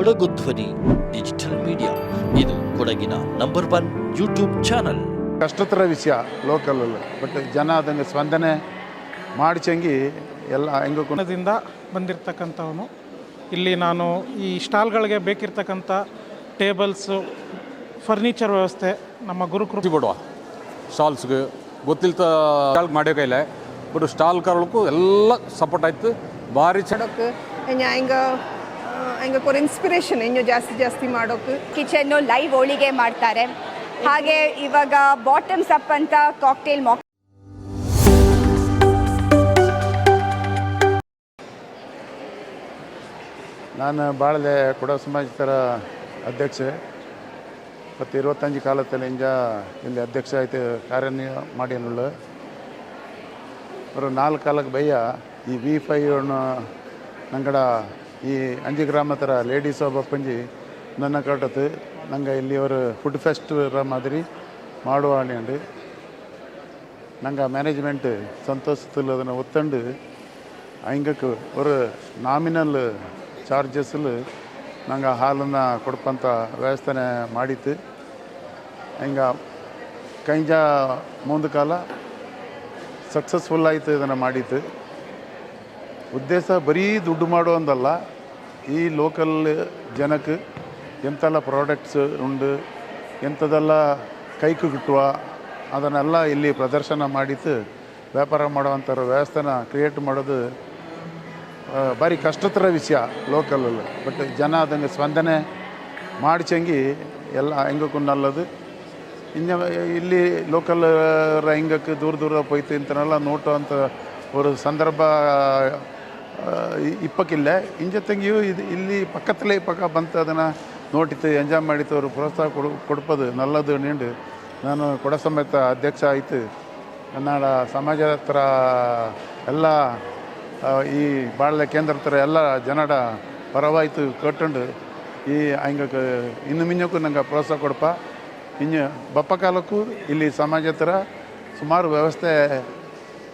ಕೊಡಗು ಧ್ವನಿ digital media. ಇದು ಕೊಡಗಿನ ನಂಬರ್ ಒನ್ ಯೂಟ್ಯೂಬ್ ಚಾನಲ್. ಕಷ್ಟತರ ವಿಷಯ ಲೋಕಲಲ್ಲಿ ಬಟ್ ಜನ ಅದನ್ನು ಸ್ಪಂದನೆ ಮಾಡಿಸಂಗಿ ಎಲ್ಲ ಹೆಂಗು ಗುಣದಿಂದ ಬಂದಿರತಕ್ಕಂಥವನು. ಇಲ್ಲಿ ನಾನು ಈ ಸ್ಟಾಲ್ಗಳಿಗೆ ಬೇಕಿರ್ತಕ್ಕಂಥ ಟೇಬಲ್ಸು ಫರ್ನಿಚರ್ ವ್ಯವಸ್ಥೆ ನಮ್ಮ ಗುರುಕೃತಿ ಬಿಡುವ ಸ್ಟಾಲ್ಸ್ಗೆ ಗೊತ್ತಿಲ್ತ ಸ್ಟಾಲ್ ಮಾಡ್ಯೋ ಕೈಲೆ ಬಟ್ ಸ್ಟಾಲ್ ಕರಳಕ್ಕೂ ಎಲ್ಲ ಸಪೋರ್ಟ್ ಆಯ್ತು. ಭಾರಿ ಚಡಕ್ಕೆ ಹಂಗೆ ಇನ್ಸ್ಪಿರೇಷನ್ ಇನ್ನೂ ಜಾಸ್ತಿ ಜಾಸ್ತಿ ಮಾಡೋಕ್ಕೆ ಕಿಚನ್ನು ಲೈವ್ ಹೋಳಿಗೆ ಮಾಡ್ತಾರೆ. ಹಾಗೆ ಇವಾಗ ಬಾಟಮ್ಸ್ ಅಪ್ ಅಂತ ಕಾಕ್ಟೇಲ್ ಮಾಕ್ ನಾನು ಬಾಳಲೆ ಕೊಡ ಸಮಾಜದರ ಅಧ್ಯಕ್ಷೆ. ಮತ್ತು ಇರುವತ್ತಂಜು ಕಾಲದಲ್ಲಿ ಇಂಜ ಇಲ್ಲಿ ಅಧ್ಯಕ್ಷ ಆಯ್ತು ಕಾರ್ಯನಿ ಮಾಡಿ ಅನ್ನೋಳು ಅವರು ನಾಲ್ಕು ಕಾಲಕ್ಕೆ ಈ ವಿ ಫೈವ್ ನಂಗಡ ಈ ಅಂಜಿ ಗ್ರಾಮತರ ಲೇಡೀಸ್ ಬಪ್ಪಂಜಿ ನನ್ನ ಕಟ್ಟತ್ತು ನಂಗೆ ಇಲ್ಲಿ ಅವರು ಫುಡ್ ಫೆಸ್ಟ್ மாதிரி ಮಾಡುವಾಣಿ ಉಂಡು ನಂಗೆ ಮ್ಯಾನೇಜ್ಮೆಂಟ್ ಸಂತೋಷದಲ್ಲಿ ಅದನ್ನು ಒತ್ತಂಡು ಅಂಗಕ್ಕೆ ಅವರು ನಾಮಿನಲ್ ಚಾರ್ಜಸ್ಸಲ್ಲಿ ನಂಗೆ ಹಾಲನ್ನು ಕೊಡಪಂಥ ವ್ಯವಸ್ಥೆನೆ ಮಾಡಿತ್ತು. ಹಿಂಗೆ ಕೈಂಜ ಮುಂದೆ ಕಾಲ ಸಕ್ಸಸ್ಫುಲ್ ಆಯಿತು ಇದನ್ನು ಮಾಡಿತ್ತು. ಉದ್ದೇಶ ಬರೀ ದುಡ್ಡು ಮಾಡುವಂದಲ್ಲ ಈ ಲೋಕಲ್ ಜನಕ್ಕೆ ಎಂಥೆಲ್ಲ ಪ್ರಾಡಕ್ಟ್ಸ್ ಉಂಡು, ಎಂಥದೆಲ್ಲ ಕೈಕು ಕಿಟ್ಟುವ, ಅದನ್ನೆಲ್ಲ ಇಲ್ಲಿ ಪ್ರದರ್ಶನ ಮಾಡಿತ್ತು ವ್ಯಾಪಾರ ಮಾಡುವಂಥ ವ್ಯವಸ್ಥೆನ ಕ್ರಿಯೇಟ್ ಮಾಡೋದು ಭಾರಿ ಕಷ್ಟತರ ವಿಷಯ ಲೋಕಲಲ್ಲಿ ಬಟ್ ಜನ ಅದಂಗೆ ಸ್ಪಂದನೆ ಮಾಡಿಸಂಗಿ ಎಲ್ಲ ಹೆಂಗಕ್ಕೂ ನಲ್ಲದು. ಇನ್ನು ಇಲ್ಲಿ ಲೋಕಲ್ ಹೆಂಗಕ್ಕೆ ದೂರ ದೂರ ಹೋಯ್ತು ಅಂತನೆಲ್ಲ ನೋಟು ಒಂದು ಸಂದರ್ಭ ಇಪ್ಪಕ್ಕಿಲ್ಲ. ಇನ್ ತಂಗಿಯು ಇದು ಇಲ್ಲಿ ಪಕ್ಕದಲ್ಲೇ ಪಕ್ಕ ಬಂತು. ಅದನ್ನು ನೋಡಿತು ಎಂಜಾಯ್ ಮಾಡಿತ್ತು ಅವರು ಪ್ರೋತ್ಸಾಹ ಕೊಡು, ಕೊಡ್ಪದು. ನಲ್ಲದು ನೀಂಡು. ನಾನು ಕೊಡ ಸಮೇತ ಅಧ್ಯಕ್ಷ ಆಯಿತು. ಕನ್ನಡ ಸಮಾಜ ಹತ್ರ ಎಲ್ಲ ಈ ಬಾಳ್ಲೆ ಕೇಂದ್ರ ಹತ್ರ ಎಲ್ಲ ಜನಡ ಪರವಾಯಿತು ಕಟ್ಟಂಡು ಈ ಹಂಗಕ್ಕೆ ಇನ್ನು ಮಿಂಜಕ್ಕೂ ನಂಗೆ ಪ್ರೋತ್ಸಾಹ ಕೊಡಪ್ಪ. ಇನ್ನು ಬಪ್ಪ ಕಾಲಕ್ಕೂ ಇಲ್ಲಿ ಸಮಾಜ ಹತ್ರ ಸುಮಾರು ವ್ಯವಸ್ಥೆ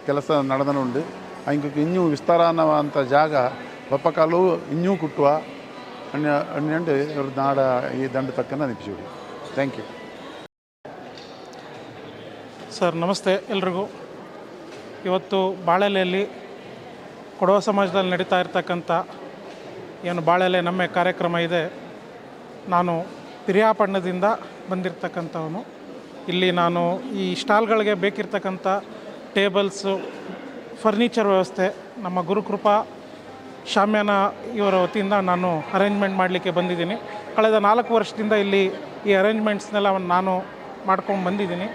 ಕೆಲಸ ನಡೆದನುಂಡು. ಹಂಗಕ್ಕೆ ಇನ್ನೂ ವಿಸ್ತಾರ ಅನ್ನುವಂಥ ಜಾಗ ಬಪ್ಪಕಾಲು ಇನ್ನೂ ಕುಟ್ಟುವ ಅಣ್ಣ ಅಣ್ಣಂಡು ಇವ್ರ ನಾಡ ಈ ದಂಡ ತಕ್ಕನ ನಿಪ್ಸಿಬಿಡಿ ಥ್ಯಾಂಕ್ ಯು ಸರ್, ನಮಸ್ತೆ ಎಲ್ರಿಗೂ. ಇವತ್ತು ಬಾಳೆಲೆಯಲ್ಲಿ ಕೊಡವ ಸಮಾಜದಲ್ಲಿ ನಡೀತಾ ಇರ್ತಕ್ಕಂಥ ಏನು ಬಾಳೆಲೆ ನಮ್ಮೆ ಕಾರ್ಯಕ್ರಮ ಇದೆ. ನಾನು ಪಿರಿಯಾಪಣ್ಣದಿಂದ ಬಂದಿರತಕ್ಕಂಥವನು. ಇಲ್ಲಿ ನಾನು ಈ ಸ್ಟಾಲ್ಗಳಿಗೆ ಬೇಕಿರ್ತಕ್ಕಂಥ ಟೇಬಲ್ಸು ಫರ್ನಿಚರ್ ವ್ಯವಸ್ಥೆ, ನಮ್ಮ ಗುರುಕೃಪ ಶಾಮ್ಯಾನ ಇವರ ವತಿಯಿಂದ ನಾನು ಅರೇಂಜ್ಮೆಂಟ್ ಮಾಡಲಿಕ್ಕೆ ಬಂದಿದ್ದೀನಿ. ಕಳೆದ ನಾಲ್ಕು ವರ್ಷದಿಂದ ಇಲ್ಲಿ ಈ ಅರೇಂಜ್ಮೆಂಟ್ಸ್ನೆಲ್ಲ ನಾನು ಮಾಡ್ಕೊಂಡು ಬಂದಿದ್ದೀನಿ.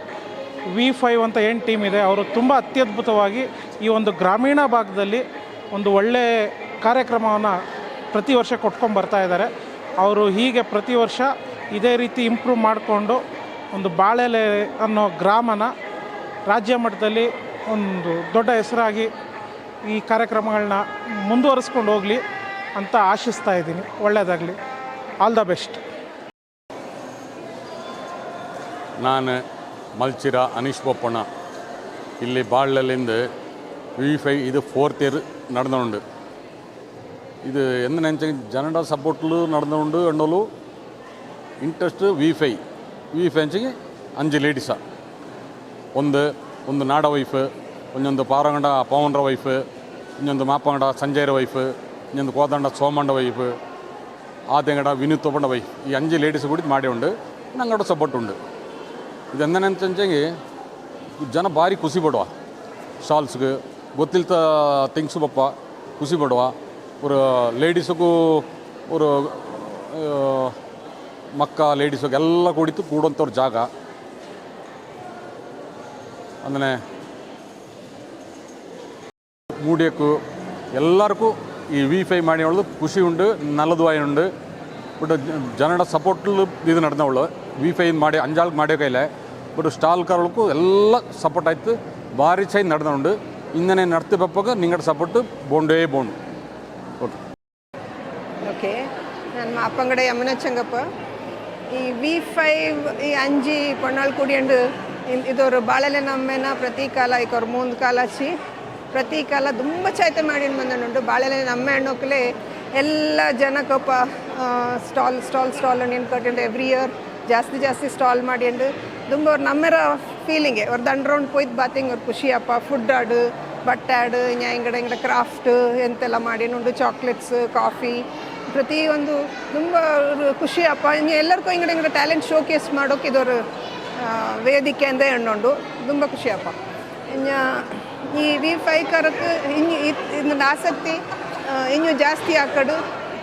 ವಿ ಫೈವ್ ಅಂತ ಏನು ಟೀಮ್ ಇದೆ, ಅವರು ತುಂಬ ಅತ್ಯದ್ಭುತವಾಗಿ ಈ ಒಂದು ಗ್ರಾಮೀಣ ಭಾಗದಲ್ಲಿ ಒಂದು ಒಳ್ಳೆಯ ಕಾರ್ಯಕ್ರಮವನ್ನು ಪ್ರತಿ ವರ್ಷ ಕೊಟ್ಕೊಂಡು ಬರ್ತಾ ಇದ್ದಾರೆ. ಅವರು ಹೀಗೆ ಪ್ರತಿ ವರ್ಷ ಇದೇ ರೀತಿ ಇಂಪ್ರೂವ್ ಮಾಡಿಕೊಂಡು ಒಂದು ಬಾಳೆಲೆ ಅನ್ನೋ ಗ್ರಾಮನ ರಾಜ್ಯ ಮಟ್ಟದಲ್ಲಿ ಒಂದು ದೊಡ್ಡ ಹೆಸರಾಗಿ ಈ ಕಾರ್ಯಕ್ರಮಗಳನ್ನ ಮುಂದುವರಿಸ್ಕೊಂಡು ಹೋಗಲಿ ಅಂತ ಆಶಿಸ್ತಾ ಇದ್ದೀನಿ. ಒಳ್ಳೆಯದಾಗಲಿ ಆಲ್ ದ ಬೆಸ್ಟ್ ನಾನು ಮಲ್ಚಿರ ಅನೀಶ್ ಬೊಪ್ಪಣ್ಣ. ಇಲ್ಲಿ ಬಾಳ್ಲಲ್ಲಿಂದ ವಿ ಫೈ ಇದು ಫೋರ್ತ್ ಇಯರ್ ನಡೆದುಂಡು ಇದು ಎಂದ ನೆಂಚ ಜನಡ ಸಪೋರ್ಟ್ಲು ನಡೆದುಂಡು ಎಣ್ಣಲು interest we five we five ಅಂಚಿಗೆ ಅಂಜು ಲೇಡೀಸ ಒಂದು ಒಂದು ನಾಡ ವೈಫ್ ಒಂದೊಂದು ಪಾರಂಗಡ ಪವನ್ರ ವೈಫ್ ಇನ್ನೊಂದು ಮಾಪಂಗಡ ಸಂಜಯರ ವೈಫ್ ಇನ್ನೊಂದು ಕೋದಂಡ ಸೋಮಂಡ ವೈಫ್ ಆದ್ಯಂಗಡ ವಿನೂತ್ ತೊಗೊಂಡ ವೈಫ್ ಈ ಅಂಜು ಲೇಡೀಸ್ ಕೂಡ ಮಾಡಿ ಉಂಡು ನಂಗಡ ಸಪೋರ್ಟ್ ಉಂಡು ಇದು ಎಂದನಂಚಂಚಂಗೆ ಜನ ಭಾರಿ ಖುಷಿ ಪಡುವ ಸ್ಟಾಲ್ಸ್ಗೆ ಗೊತ್ತಿಲ್ತ ಥಿಂಗ್ಸು ಬಪ್ಪ ಖುಷಿ ಪಡುವ ஒரு ಲೇಡೀಸಿಗೂ ஒரு ಮಕ್ಕ ಲೇಡೀಸಿಗೆ ಎಲ್ಲ ಕುಡಿತು ಕೂಡುವಂಥವ್ರ ಜಾಗ ಅಂದರೆ ಮೂಡಿಯಕ್ಕೂ ಎಲ್ಲರಿಗೂ ಈ ವಿ ಫೈ ಮಾಡಿ ಹೇಳೋದು ಖುಷಿ ಉಂಡು ನಲ್ಲದುವಾಯಿ ಉಂಡು ಬಟ್ ಜನಡ ಸಪೋರ್ಟ್ಲು ಇದು ನಡೆದವಳು ವಿ ಫೈ ಮಾಡಿ ಅಂಜಾಲ್ ಮಾಡ್ಯೋ ಕೈಲೆ ಬಟ್ ಸ್ಟಾಲ್ ಕರಳಕ್ಕೂ ಎಲ್ಲ ಸಪೋರ್ಟ್ ಆಯ್ತು ಭಾರಿ ಚೈ ನಡೆದವುಂಡು ಇಂದನೆ ನಡ್ತಿ ಬಪ್ಪಾಗ ನಿಂಗಡ ಸಪೋರ್ಟ್ ಬೋಂಡೇ ಬೋಂಡು ಓಕೆ ಓಕೆ ನನ್ನ ಅಪ್ಪಂಗಡ ಯಮುನ ಚಂಗಪ್ಪ ಈ ವಿ ಫೈವ್ ಈ ಅಂಜಿ ಪೊಣ್ಣಾಳ್ ಕುಡಿಯಂಡು ಇದೊರು ಬಾಳೆಲೆ ನಮ್ಮೆನ ಪ್ರತಿ ಕಾಲ ಈಕೊರ್ ಮೂಂದು ಪ್ರತಿ ಕಾಲ ತುಂಬ ಚೈತೆ ಮಾಡಿ ಬಂದನುಂಟು ಬಾಳೆಲೆ ನಮ್ಮೆ ಹಣ್ಣುಕ್ಲೆ ಎಲ್ಲ ಜನಕ್ಕಪ್ಪ ಸ್ಟಾಲ್ ಸ್ಟಾಲ್ ಸ್ಟಾಲ್ ಏನು ಕಟ್ಟಿಂಡು ಎವ್ರಿ ಇಯರ್ ಜಾಸ್ತಿ ಜಾಸ್ತಿ ಸ್ಟಾಲ್ ಮಾಡಿಂಡು ತುಂಬ ಅವ್ರು ನಮ್ಮರ ಫೀಲಿಂಗೆ. ಅವ್ರು ದಂಡ್ ರೌಂಡ್ ಪೋಯ್ತು ಬಾತಿಂಗ್ ಅವ್ರು ಖುಷಿಯಪ್ಪ ಫುಡ್ ಆಡು, ಬಟ್ಟೆ ಆಡು ಇನ್ನ ಹಿಂಗಡೆ ಕ್ರಾಫ್ಟ್ ಎಂತೆಲ್ಲ ಮಾಡಿನುಂಡು ಚಾಕ್ಲೇಟ್ಸ್, ಕಾಫಿ ಪ್ರತಿಯೊಂದು ತುಂಬ ಖುಷಿಯಪ್ಪ ಎಲ್ಲರಿಗೂ ಹಿಂಗಡೆ ಹಿಂಗಡೆ ಟ್ಯಾಲೆಂಟ್ ಶೋಕೇಸ್ ಮಾಡೋಕೆ ಇದೊರು ಹೆಣ್ಣುಂಡು ತುಂಬ ಖುಷಿಯಪ್ಪ. ಇನ್ನು ಈ ವಿ ಫೈ ಕರಕ್ಕೆ ಇನ್ನು ಇನ್ನೊಂದು ಆಸಕ್ತಿ ಇನ್ನೂ ಜಾಸ್ತಿ ಆಕಡು.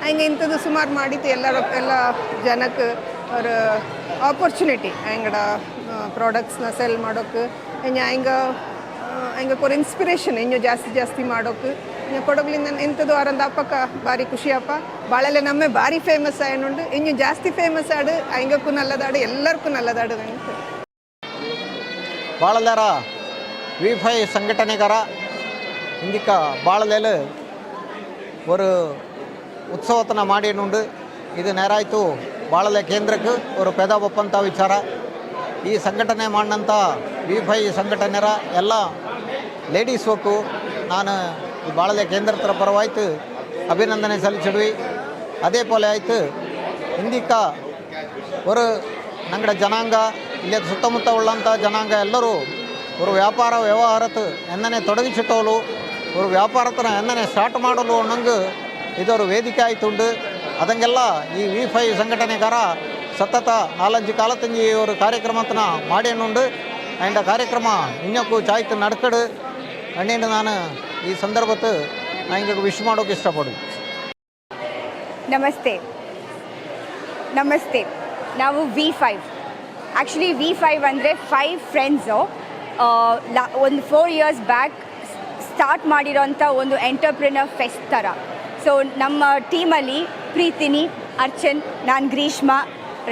ಹಂಗೆ ಇಂಥದ್ದು ಸುಮಾರು ಮಾಡಿತ್ತು ಎಲ್ಲ ಎಲ್ಲ ಜನಕ್ಕೆ ಅವ್ರ ಆಪರ್ಚುನಿಟಿ ಹೆಂಗಡ ಪ್ರಾಡಕ್ಟ್ಸ್ನ ಸೆಲ್ ಮಾಡೋಕ್ಕೆ ಇನ್ನು ಹಿಂಗೆ ಹಿಂಗೆ ಕೊರ ಇನ್ಸ್ಪಿರೇಷನ್ ಇನ್ನೂ ಜಾಸ್ತಿ ಜಾಸ್ತಿ ಮಾಡೋಕ್ಕೆ. ಕೊಡಗ್ಲಿಂದ ಇಂಥದ್ದು ಅವರಂದ ಅಪ್ಪಕ್ಕ ಭಾರಿ ಖುಷಿಯಪ್ಪ ಭಾಳೆಲ್ಲ ನಮ್ಮೆ ಭಾರಿ ಫೇಮಸ್ ಆಯನುಂಡು ಇನ್ನೂ ಜಾಸ್ತಿ ಫೇಮಸ್ ಆಡು ಹಂಗಕ್ಕೂ ನಲ್ಲದಾಡು ಎಲ್ಲರಿಗೂ ನಲ್ಲದಾಡು ನನಗೆ ಬಾಳಲಾರ வி ஃபை சங்கடனைகார இந்திக்கா ಬಾಳಲೇಲು ஒரு ಉತ್ಸವತನ ಮಾಡಿನುಂಡು ಇದು ನೇರಾಯಿತು ಬಾಳಲೆ ಕೇಂದ್ರಕ್ಕೆ ஒரு ಪೆದ ಒಪ್ಪಂತ ವಿಚಾರ ಈ ಸಂಘಟನೆ ಮಾಡಿದಂಥ ವಿ ಫೈ ಸಂಘಟನೆರ ಎಲ್ಲ ಲೇಡೀಸ್ ಹೋಕು ನಾನು ಈ ಬಾಳಲೆ ಕೇಂದ್ರದ ಪರವಾಯ್ತು ಅಭಿನಂದನೆ ಸಲ್ಲಿಸಿದ್ವಿ ಅದೇ ಪೋಲೆ ಆಯ್ತು ಇಂದಿಕ್ಕ ஒரு ನಂಗಡ ಜನಾಂಗ ಇಲ್ಲಿ ಸುತ್ತಮುತ್ತ ಉಳ್ಳಂಥ ಜನಾಂಗ ಎಲ್ಲರೂ ஒரு ವ್ಯಾಪಾರ ವ್ಯವಹಾರತ್ತು ಎಂದನೆ ತೊಡಗಿಸಿಟ್ಟೋಲು ஒரு ವ್ಯಾಪಾರತನ ಎಂದನೆ ಸ್ಟಾರ್ಟ್ ಮಾಡಲು ಅನ್ನಂಗೆ ಇದೊರು ವೇದಿಕೆ ಆಯ್ತುಂಡು ಅದಂಗೆಲ್ಲ ಈ ವಿ ಫೈ ಸಂಘಟನೆಗಾರ ಸತತ ನಾಲಂಜು ಕಾಲತ್ತಂಜಿ ஒரு ಕಾರ್ಯಕ್ರಮತನ ಮಾಡೇನುಂಡು ಆ್ಯಂಡ್ ಕಾರ್ಯಕ್ರಮ ಇನ್ನಕ್ಕೂ ಚಾಯ್ತು ನಡ್ಕಡು ಅಣ್ಣೇನು ನಾನು ಈ ಸಂದರ್ಭತ್ತು ನಾನು ವಿಶ್ ಮಾಡೋಕೆ ಇಷ್ಟಪಡು ನಮಸ್ತೆ. ನಮಸ್ತೆ. ನಾವು we five actually we five ಅಂದರೆ ಫೈವ್ ಫ್ರೆಂಡ್ಸು ಒಂದು ಫೋರ್ ಇಯರ್ಸ್ ಬ್ಯಾಕ್ ಸ್ಟಾರ್ಟ್ ಮಾಡಿರೋಂಥ ಒಂದು ಎಂಟರ್ಪ್ರಿನರ್ ಫೆಸ್ಟ್ ಥರ ಸೊ ನಮ್ಮ ಟೀಮಲ್ಲಿ ಪ್ರೀತಿನಿ, ಅರ್ಚನ್, ನಾನು ಗ್ರೀಷ್ಮ,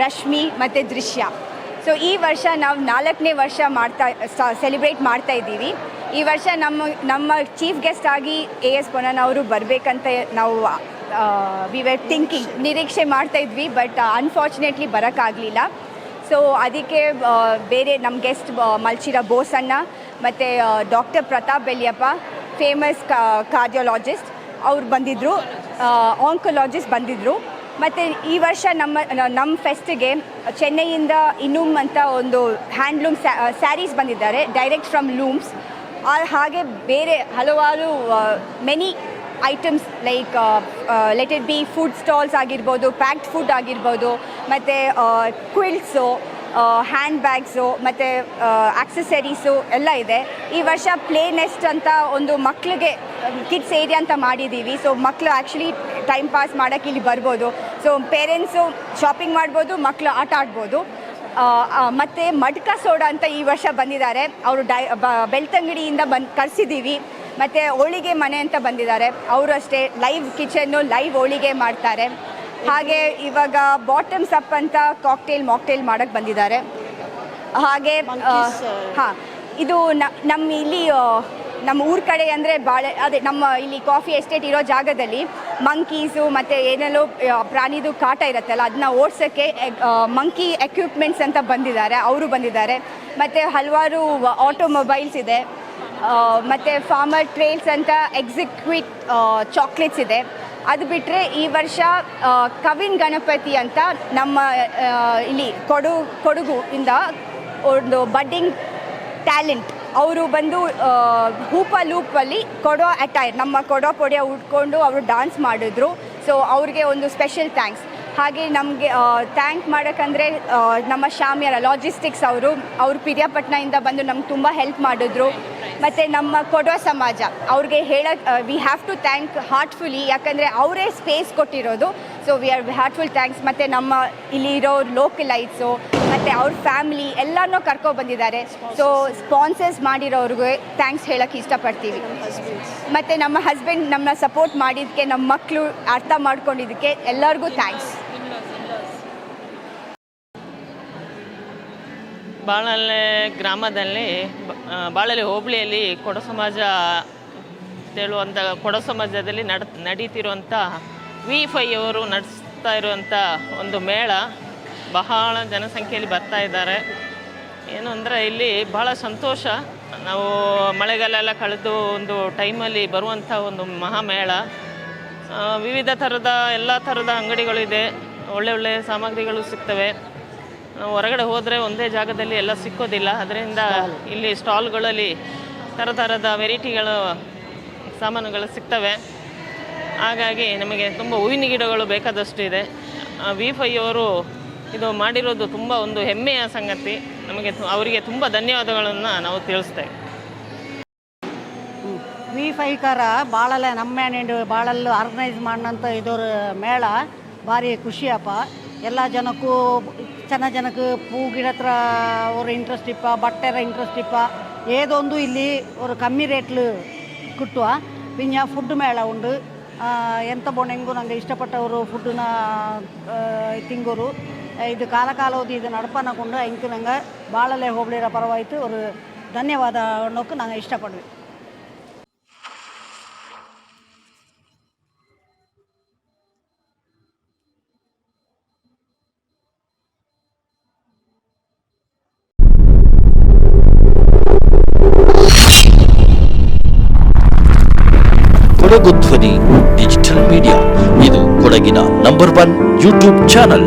ರಶ್ಮಿ ಮತ್ತು ದೃಶ್ಯ. ಸೊ ಈ ವರ್ಷ ನಾವು ನಾಲ್ಕನೇ ವರ್ಷ ಮಾಡ್ತಾ ಸೆಲೆಬ್ರೇಟ್ ಮಾಡ್ತಾ ಇದ್ದೀವಿ. ಈ ವರ್ಷ ನಮ್ಮ ನಮ್ಮ ಚೀಫ್ ಗೆಸ್ಟ್ ಆಗಿ ಎ ಎಸ್ ಪೊನ್ನನ್ ಅವರು ಬರಬೇಕಂತ ನಾವು ವಿ ವೆರ್ ಥಿಂಕಿಂಗ್ ನಿರೀಕ್ಷೆ ಮಾಡ್ತಾ ಇದ್ವಿ ಬಟ್ ಅನ್ಫಾರ್ಚುನೇಟ್ಲಿ ಬರೋಕ್ಕಾಗಲಿಲ್ಲ. ಸೊ ಅದಕ್ಕೆ ಬೇರೆ ನಮ್ಮ ಗೆಸ್ಟ್ ಮಲ್ಚಿರ ಬೋಸಣ್ಣ, ಮತ್ತು doctor Pratap Belliappa famous cardiologist ಅವ್ರು ಬಂದಿದ್ದರು ಆಂಕೊಲಾಜಿಸ್ಟ್ ಬಂದಿದ್ದರು ಮತ್ತು ಈ ವರ್ಷ ನಮ್ಮ ನಮ್ಮ ಫೆಸ್ಟಿಗೆ ಚೆನ್ನೈಯಿಂದ ಇನ್ನೂಮ್ ಅಂತ ಒಂದು ಹ್ಯಾಂಡ್ಲೂಮ್ ಸ್ಯಾರೀಸ್ ಬಂದಿದ್ದಾರೆ ಡೈರೆಕ್ಟ್ ಫ್ರಮ್ ಲೂಮ್ಸ್ ಹಾಗೆ ಬೇರೆ ಹಲವಾರು many items like let it be food stalls ಆಗಿರ್ಬೋದು ಪ್ಯಾಕ್ಡ್ ಫುಡ್ ಆಗಿರ್ಬೋದು ಮತ್ತು ಕ್ವಿಲ್ಸು ಹ್ಯಾಂಡ್ ಬ್ಯಾಗ್ಸು ಮತ್ತು ಆಕ್ಸೆಸರೀಸು ಎಲ್ಲ ಇದೆ ಈ ವರ್ಷ ಪ್ಲೇ ನೆಸ್ಟ್ ಅಂತ ಒಂದು ಮಕ್ಕಳಿಗೆ ಕಿಡ್ಸ್ ಏರಿಯಾ ಅಂತ ಮಾಡಿದ್ದೀವಿ ಸೊ ಮಕ್ಕಳು ಆ್ಯಕ್ಚುಲಿ ಟೈಮ್ ಪಾಸ್ ಮಾಡೋಕ್ಕೆ ಇಲ್ಲಿ ಬರ್ಬೋದು ಸೊ ಪೇರೆಂಟ್ಸು ಶಾಪಿಂಗ್ ಮಾಡ್ಬೋದು ಮಕ್ಕಳು ಆಟ ಆಡ್ಬೋದು ಆ, ಆ, ಮತ್ತೆ ಮಡ್ಕ ಸೋಡಾ ಅಂತ ಈ ವರ್ಷ ಬಂದಿದ್ದಾರೆ. ಅವರು ಡೈ ಬ- ಬೆಳ್ತಂಗಡಿಯಿಂದ ಬಂದು ಕರೆಸಿದ್ದೀವಿ ಮತ್ತು ಹೋಳಿಗೆ ಮನೆ ಅಂತ ಬಂದಿದ್ದಾರೆ. ಅವರು ಅಷ್ಟೇ ಲೈವ್ ಕಿಚನ್ನು ಲೈವ್ ಹೋಳಿಗೆ ಮಾಡ್ತಾರೆ. ಹಾಗೆ ಇವಾಗ ಬಾಟಮ್ಸ್ ಅಪ್ ಅಂತ ಕಾಕ್ಟೇಲ್ ಮಾಕ್ಟೇಲ್ ಮಾಡೋಕ್ಕೆ ಬಂದಿದ್ದಾರೆ. ಹಾಗೆ ಹಾಂ ಇದು ನಮ್ಮ ಇಲ್ಲಿ ನಮ್ಮ ಊರ ಕಡೆ ಅಂದರೆ ಬಾಳೆ ಅದೇ ನಮ್ಮ ಇಲ್ಲಿ ಕಾಫಿ ಎಸ್ಟೇಟ್ ಇರೋ ಜಾಗದಲ್ಲಿ ಮಂಕೀಸು ಮತ್ತು ಏನೆಲ್ಲೋ ಪ್ರಾಣಿದು ಕಾಟ ಇರುತ್ತಲ್ಲ ಅದನ್ನ ಓಡಿಸೋಕ್ಕೆ ಮಂಕಿ ಎಕ್ವಿಪ್ಮೆಂಟ್ಸ್ ಅಂತ ಬಂದಿದ್ದಾರೆ, ಅವರು ಬಂದಿದ್ದಾರೆ. ಮತ್ತು ಹಲವಾರು ಆಟೋಮೊಬೈಲ್ಸ್ ಇದೆ. ಮತ್ತು ಫಾರ್ಮರ್ ಟ್ರೇಲ್ಸ್ ಅಂತ ಎಕ್ಸಿಕ್ವಿಟ್ ಚಾಕ್ಲೇಟ್ಸ್ ಇದೆ. ಅದು ಬಿಟ್ಟರೆ ಈ ವರ್ಷ ಕವಿನ್ ಗಣಪತಿ ಅಂತ ನಮ್ಮ ಇಲ್ಲಿ ಕೊಡು, ಕೊಡಗು ಇಂದ ಒಂದು ಬಡ್ಡಿಂಗ್ ಟ್ಯಾಲೆಂಟ್ ಅವರು ಬಂದು ಹೂಪ ಲೂಪಲ್ಲಿ ಕೊಡೋ ಅಟೈರ್ ನಮ್ಮ ಕೊಡೋ ಪೊಡೆಯ ಉಟ್ಕೊಂಡು ಅವರು ಡಾನ್ಸ್ ಮಾಡಿದ್ರು. ಸೊ ಅವ್ರಿಗೆ ಒಂದು ಸ್ಪೆಷಲ್ ಥ್ಯಾಂಕ್ಸ್ ಹಾಗೆ ನಮಗೆ ಥ್ಯಾಂಕ್ ಮಾಡೋಕ್ಕಂದರೆ ನಮ್ಮ ಶಾಮಿಯರ ಲಾಜಿಸ್ಟಿಕ್ಸ್ ಅವರು ಅವರು ಪಿರಿಯಾಪಟ್ಟಣದಿಂದ ಬಂದು ನಮ್ಗೆ ತುಂಬ ಹೆಲ್ಪ್ ಮಾಡಿದ್ರು. ಮತ್ತು ನಮ್ಮ ಕೊಡೋ ಸಮಾಜ, ಅವ್ರಿಗೆ ಹೇಳಕ್ಕೆ we have to thank heartfully ಯಾಕಂದರೆ ಅವರೇ ಸ್ಪೇಸ್ ಕೊಟ್ಟಿರೋದು. So we are heartful thanks ಮತ್ತು ನಮ್ಮ ಇಲ್ಲಿರೋ ಲೋಕಲೈಟ್ಸು ಮತ್ತು ಅವ್ರ ಫ್ಯಾಮಿಲಿ ಎಲ್ಲರನ್ನೂ ಕರ್ಕೊ ಬಂದಿದ್ದಾರೆ. ಸೊ ಸ್ಪಾನ್ಸರ್ಸ್ ಮಾಡಿರೋರಿಗೆ ಥ್ಯಾಂಕ್ಸ್ ಹೇಳೋಕ್ಕೆ ಇಷ್ಟಪಡ್ತೀವಿ. ಮತ್ತು ನಮ್ಮ ಹಸ್ಬೆಂಡ್ ನಮ್ಮನ್ನ ಸಪೋರ್ಟ್ ಮಾಡಿದ್ದಕ್ಕೆ ನಮ್ಮ ಮಕ್ಕಳು ಅರ್ಥ ಮಾಡ್ಕೊಂಡಿದ್ದಕ್ಕೆ ಎಲ್ಲರಿಗೂ ಥ್ಯಾಂಕ್ಸ್ ಬಾಳಲೆ ಗ್ರಾಮದಲ್ಲಿ ಬಾಳಲೆ ಹೋಬಳಿಯಲ್ಲಿ ಕೊಡ ಸಮಾಜ ಹೇಳುವಂಥ ಕೊಡ ಸಮಾಜದಲ್ಲಿ ನಡ್ ನಡೀತಿರುವಂಥ ವಿ ಫೈ ಅವರು ನಡೆಸ್ತಾ ಇರುವಂಥ ಒಂದು ಮೇಳ. ಬಹಳ ಜನಸಂಖ್ಯೆಯಲ್ಲಿ ಬರ್ತಾ ಇದ್ದಾರೆ. ಏನು ಅಂದರೆ ಇಲ್ಲಿ ಬಹಳ ಸಂತೋಷ. ನಾವು ಮಳೆಗಾಲ ಎಲ್ಲ ಕಳೆದು ಒಂದು ಟೈಮಲ್ಲಿ ಬರುವಂಥ ಒಂದು ಮಹಾಮೇಳ. ವಿವಿಧ ಥರದ ಎಲ್ಲ ಥರದ ಅಂಗಡಿಗಳಿದೆ. ಒಳ್ಳೆ ಒಳ್ಳೆ ಸಾಮಗ್ರಿಗಳು ಸಿಗ್ತವೆ. ನಾವು ಹೊರಗಡೆ ಹೋದರೆ ಒಂದೇ ಜಾಗದಲ್ಲಿ ಎಲ್ಲ ಸಿಕ್ಕೋದಿಲ್ಲ. ಅದರಿಂದ ಇಲ್ಲಿ ಸ್ಟಾಲ್ಗಳಲ್ಲಿ ಥರ ಥರದ ವೆರೈಟಿಗಳು ಸಾಮಾನುಗಳು ಸಿಗ್ತವೆ. ಹಾಗಾಗಿ ನಮಗೆ ತುಂಬ ಹೂವಿನ ಗಿಡಗಳು ಬೇಕಾದಷ್ಟು ಇದೆ ವಿ ಫೈ ಅವರು ಇದು ಮಾಡಿರೋದು ತುಂಬ ಒಂದು ಹೆಮ್ಮೆಯ ಸಂಗತಿ. ನಮಗೆ ಅವರಿಗೆ ತುಂಬ ಧನ್ಯವಾದಗಳನ್ನು ನಾವು ತಿಳಿಸ್ತೇವೆ ವಿ ಫೈಕಾರ ಭಾಳಲ್ಲ ನಮ್ಮ ನೆಂಡು ಭಾಳಲ್ಲ ಆರ್ಗನೈಸ್ ಮಾಡೋಂಥ ಇದರ ಮೇಳ ಭಾರಿ ಖುಷಿಯಪ್ಪ. ಎಲ್ಲ ಜನಕ್ಕೂ ಚೆನ್ನ ಜನಕ್ಕೆ ಪೂ ಗಿಡ ಹತ್ರ ಅವ್ರ ಇಂಟ್ರೆಸ್ಟ್ ಇಪ್ಪ, ಬಟ್ಟೆರ ಇಂಟ್ರೆಸ್ಟ್ ಇಪ್ಪ. ಏದೊಂದು ಇಲ್ಲಿ ಅವರು ಕಮ್ಮಿ ರೇಟ್ಲು ಕುಟ್ಟುವ ಪಿಂಜ ಫುಡ್ ಮೇಳ ಉಂಡು. ಎಂಥ പോണെങ്കും ನನಗೆ ಇಷ್ಟಪಟ್ಟವರು ಫುಡ್ಡನ್ನ ತಿಂಗೋರು. ಇದು ಕಾಲ ಕಾಲವಧಿ ಇದು ನಡಪನಕೊಂಡು ಇಂಕು ನಂಗೆ ಬಾಳಲೆ ಹೋಬಳಿರ ಪರವಾಯಿತು ஒரு ಧನ್ಯವಾದ ಅನ್ನೋಕೆ ನಂಗೆ ಇಷ್ಟಪಡ್ವಿ ಕೊಡಗು ಧ್ವನಿ ಡಿಜಿಟಲ್ ಮೀಡಿಯಾ ಇದು ಕೊಡಗಿನ ನಂಬರ್ ಒನ್ ಯೂಟ್ಯೂಬ್ ಚಾನಲ್